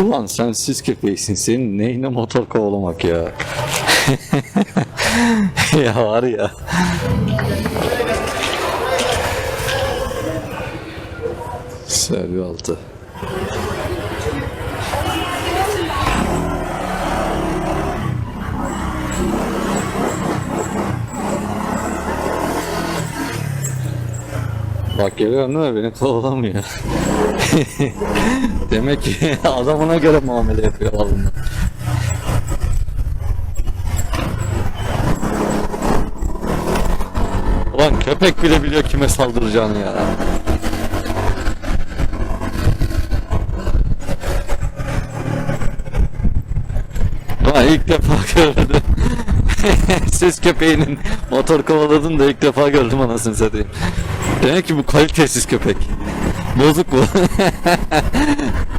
Ulan sen siz köpeğisin. Senin neyine motor kovalamak ya. ya var ya. Servi altı. Bak geliyorum değil mi? Beni kovalamıyor. Demek ki adamına göre muamele yapıyor alında. Ulan köpek bile biliyor kime saldıracağını ya. Ulan ilk defa gördüm. Ses köpeğinin motor kovaladığını da ilk defa gördüm anasını satayım. Demek ki bu kalitesiz köpek. Bozuk bu.